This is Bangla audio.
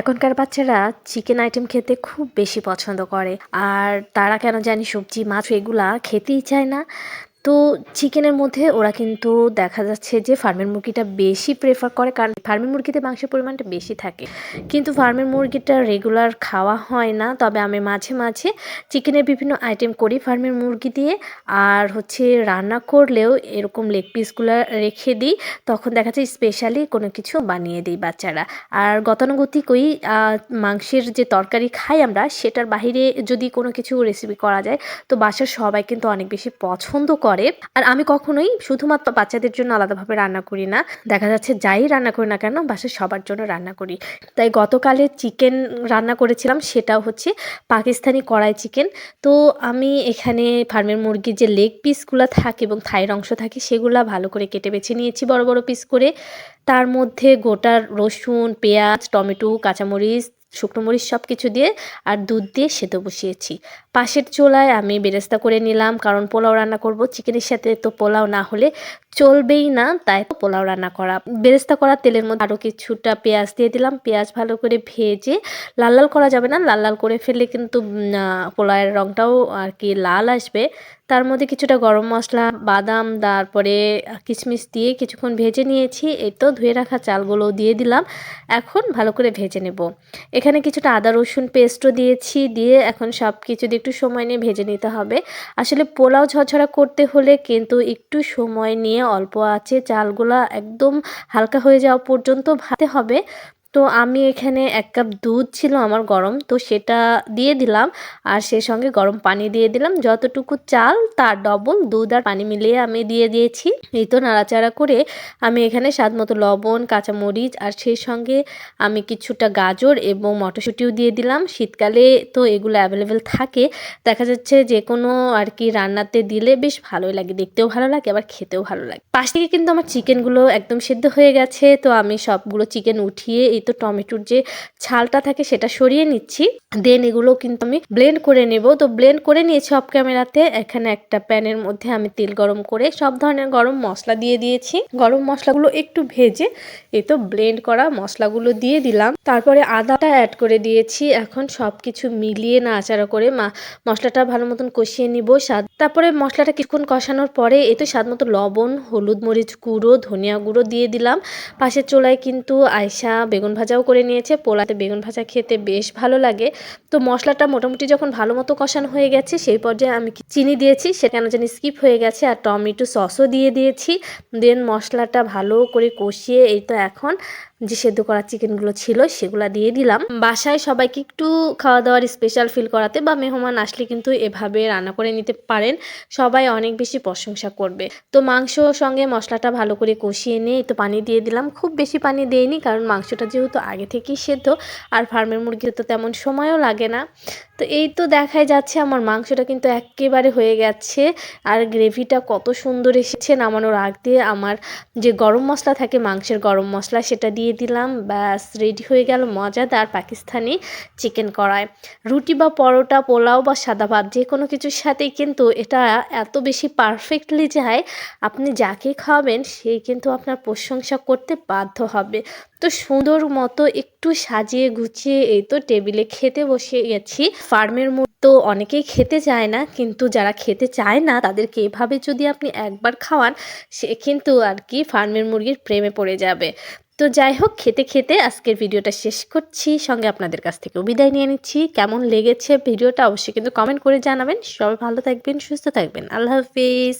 এখনকার বাচ্চারা চিকেন আইটেম খেতে খুব বেশি পছন্দ করে। আর তারা কেন জানি সবজি, মাছ, এগুলা খেতেই চায় না। তো চিকেনের মধ্যে ওরা কিন্তু দেখা যাচ্ছে যে ফার্মের মুরগিটা বেশি প্রেফার করে কারণ ফার্মের মুরগিতে মাংসের পরিমাণটা বেশি থাকে। কিন্তু ফার্মের মুরগিটা রেগুলার খাওয়া হয় না তবে আমি মাঝে মাঝে চিকেনের বিভিন্ন আইটেম করি ফার্মের মুরগি দিয়ে আর হচ্ছে রান্না করলেও এরকম লেগ পিসগুলো রেখে দিই তখন দেখা যায় স্পেশালি কোনো কিছু বানিয়ে দিই বাচ্চারা। আর গতানুগতিকই আহ, মাংসের যে তরকারি খাই আমরা সেটার বাইরে যদি কোনো কিছু রেসিপি করা যায় তো বাসার সবাই কিন্তু অনেক বেশি পছন্দ করে। আর আমি কখনোই শুধুমাত্র বাচ্চাদের জন্য আলাদাভাবে রান্না করি না। দেখা যাচ্ছে যাই রান্না করি না কেন, বাসার সবার জন্য রান্না করি। তাই গতকালে চিকেন রান্না করেছিলাম, সেটাও হচ্ছে পাকিস্তানি কড়াই চিকেন। তো আমি এখানে ফার্মের মুরগির যে লেগ পিসগুলো থাকে এবং থাইয়ের অংশ থাকে, সেগুলো ভালো করে কেটে বেছে নিয়েছি বড় বড় পিস করে। তার মধ্যে গোটা রসুন, পেঁয়াজ, টমেটো, কাঁচামরিচ, শুকনো মরিচ সব কিছু দিয়ে আর দুধ দিয়ে সেদ্ধ বসিয়েছি। পাশের চোলায় আমি বেরেস্তা করে নিলাম, কারণ পোলাও রান্না করব চিকেনের সাথে, তো পোলাও না হলে চলবেই না, তাই তো পোলাও রান্না করা। বেরেস্তা করা তেলের মধ্যে আরও কিছুটা পেঁয়াজ দিয়ে দিলাম, পেঁয়াজ ভালো করে ভেজে লাল লাল করা যাবে না, লাল লাল করে ফেললে কিন্তু পোলাওয়ের রঙটাও আর কি লাল আসবে। তার মধ্যে কিছুটা গরম মশলা, বাদাম, তারপরে কিশমিশ দিয়ে কিছুক্ষণ ভেজে নিয়েছি, এই তো ধুয়ে রাখা চালগুলো দিয়ে দিলাম, এখন ভালো করে ভেজে নেব। এখানে কিছুটা আদা রসুন পেস্টও দিয়েছি, দিয়ে এখন সব কিছু দিয়ে একটু সময় নিয়ে ভেজে নিতে হবে। আসলে পোলাও ঝরঝরা করতে হলে কিন্তু একটু সময় নিয়ে অল্প আছে চালগুলা একদম হালকা হয়ে যাওয়া পর্যন্ত ভাতে হবে। তো আমি এখানে এক কাপ দুধ ছিল আমার গরম, তো সেটা দিয়ে দিলাম আর সেই সঙ্গে গরম পানি দিয়ে দিলাম। যতটুকু চাল, তার ডবল দুধ আর পানি মিলিয়ে আমি দিয়ে দিয়েছি। এই তো নাড়াচাড়া করে আমি এখানে স্বাদ মতো লবণ, কাঁচামরিচ আর সেই সঙ্গে আমি কিছুটা গাজর এবং মটরশুঁটিও দিয়ে দিলাম। শীতকালে তো এগুলো অ্যাভেলেবেল থাকে। দেখা যাচ্ছে যে কোনো আর কি রান্নাতে দিলে বেশ ভালোই লাগে, দেখতেও ভালো লাগে, আবার খেতেও ভালো লাগে। পাশ থেকে কিন্তু আমার চিকেনগুলো একদম সেদ্ধ হয়ে গেছে, তো আমি সবগুলো চিকেন উঠিয়ে এই তো টমেটোর যে ছালটা থাকে সেটা সরিয়ে নিচ্ছি দেন এগুলো কিন্তু আমি ব্লেন্ড করে নেব। তো ব্লেন্ড করে নিয়েছি অফ ক্যামেরাতে এখানে একটা প্যানের মধ্যে আমি তেল গরম করে সব ধরনের গরম মশলা দিয়ে দিয়েছি। গরম মশলাগুলো একটু ভেজে এই তো ব্লেন্ড করা মশলাগুলো দিয়ে দিলাম। তারপরে আদাটা অ্যাড করে দিয়েছি। এখন সব কিছু মিলিয়ে নাড়াচাড়া করে মা, মশলাটা ভালো মতন কষিয়ে নিব। স্বাদ, তারপরে মশলাটা কিছুক্ষণ কষানোর পরে এই তো স্বাদ মতো লবণ, হলুদ মরিচ গুঁড়ো, ধনিয়া গুঁড়ো দিয়ে দিলাম। পাশের চোলায় কিন্তু আয়সা বেগুন ভাজাও করে নিয়েছে। পোলাতে বেগুন ভাজা খেতে বেশ ভালো লাগে। তো মশলাটা মোটামুটি যখন ভালো মতো কষানো হয়ে গেছে, সেই পর্যায়ে আমি চিনি দিয়েছি, সেটা কেন জানি স্কিপ হয়ে গেছে আর টমেটো সসও দিয়ে দিয়েছি। দেন মশলাটা ভালো করে কষিয়ে, এই তো এখন যে সেদ্ধ করা চিকেনগুলো ছিল, সেগুলো দিয়ে দিলাম। বাসায় সবাইকে একটু খাওয়া দাওয়ার স্পেশাল ফিল করাতে বা মেহমান আসলে কিন্তু এভাবে রান্না করে নিতে পারেন। সবাই অনেক বেশি প্রশংসা করবে। তো মাংস সঙ্গে মশলাটা ভালো করে কষিয়ে নিয়ে, এই তো পানি দিয়ে দিলাম। খুব বেশি পানি দেইনি, কারণ মাংসটা যেহেতু আগে থেকেই সেদ্ধ আর ফার্মের মুরগিতে তো তেমন সময়ও লাগে না। তো এই তো দেখাই যাচ্ছে আমার মাংসটা কিন্তু একেবারে হয়ে গেছে। আর গ্রেভিটা কত সুন্দর এসেছে নামানোর আগ দিয়ে আমার যে গরম মশলা থাকে মাংসের গরম মশলা সেটা দিয়ে দিলাম। ব্যাস রেডি হয়ে গেল মজাদার পাকিস্তানি চিকেন কড়াই। রুটি বা পরোটা, পোলাও বা সাদা ভাত যে কোনো কিছুর সাথেই কিন্তু এটা এত বেশি পারফেক্টলি যায়, আপনি যাকে খাওয়াবেন সে কিন্তু আপনার প্রশংসা করতে বাধ্য হবে। তো সুন্দর মতো একটু সাজিয়ে গুছিয়ে এই তো টেবিলে খেতে বসে গেছি। ফার্মের তো অনেকেই খেতে চায় না, কিন্তু যারা খেতে চায় না, তাদেরকে এভাবে যদি আপনি একবার খাওয়ান, সে কিন্তু আর কি ফার্মের মুরগির প্রেমে পড়ে যাবে। তো যাই হোক, খেতে খেতে আজকের ভিডিওটা শেষ করছি। সঙ্গে আপনাদের কাছ থেকে বিদায় নিয়ে নিচ্ছি। কেমন লেগেছে ভিডিওটা অবশ্যই কিন্তু কমেন্ট করে জানাবেন। সবাই ভালো থাকবেন, সুস্থ থাকবেন। আল্লাহ হাফিজ।